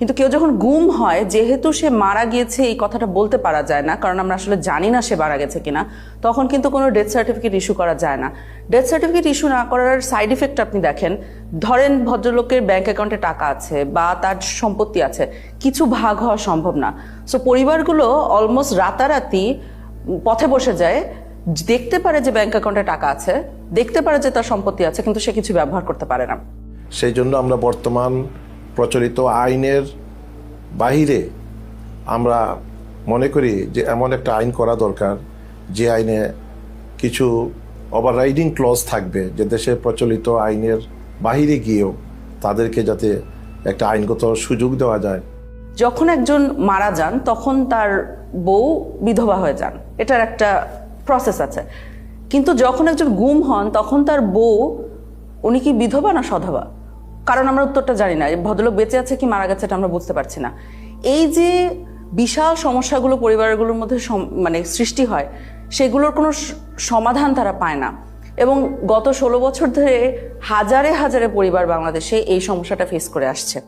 কিন্তু কেউ যখন গুম হয়, যেহেতু সে মারা গিয়েছে, এই কথাটা বলতে পারা যায় না, কারণ আমরা আসলে জানি না সে মারা গেছে কিনা, তখন কিন্তু কোনো ডেথ সার্টিফিকেট ইস্যু করা যায় না। ডেথ সার্টিফিকেট ইস্যু না করার সাইড ইফেক্ট আপনি দেখেন, ধরেন ভদ্রলোকের ব্যাংক অ্যাকাউন্টে টাকা আছে বা তার সম্পত্তি আছে, কিছু ভাগ হওয়া সম্ভব না। সো পরিবারগুলো অলমোস্ট রাতারাতি পথে বসে যায়, দেখতে পারে যে ব্যাংক অ্যাকাউন্টে টাকা আছে, দেখতে পারে যে তার সম্পত্তি আছে, কিন্তু সে কিছু ব্যবহার করতে পারে না। সেই জন্য আমরা বর্তমান প্রচলিত আইনের বাহিরে আমরা মনে করি যে এমন একটা আইন করা দরকার, যে আইনে কিছু ওভাররাইডিং ক্লজ থাকবে, যে দেশে প্রচলিত আইনের বাহিরে গিয়েও তাদেরকে যাতে একটা আইনগত সুযোগ দেওয়া যায়। যখন একজন মারা যান, তখন তার বউ বিধবা হয়ে যান। এটার একটা প্রসেস আছে। কিন্তু যখন একজন গুম হন, তখন তার বউ, উনি কি বিধবা না সধবা? কারণ আমরা উত্তরটা জানি না, ভদ্রলোক বেঁচে আছে কি মারা গেছে এটা আমরা বুঝতে পারছি না। এই যে বিশাল সমস্যাগুলো পরিবারগুলোর মধ্যে মানে সৃষ্টি হয়, সেগুলোর কোনো সমাধান তারা পায় না। এবং গত ষোলো বছর ধরে হাজারে হাজারে পরিবার বাংলাদেশে এই সমস্যাটা ফেস করে আসছে।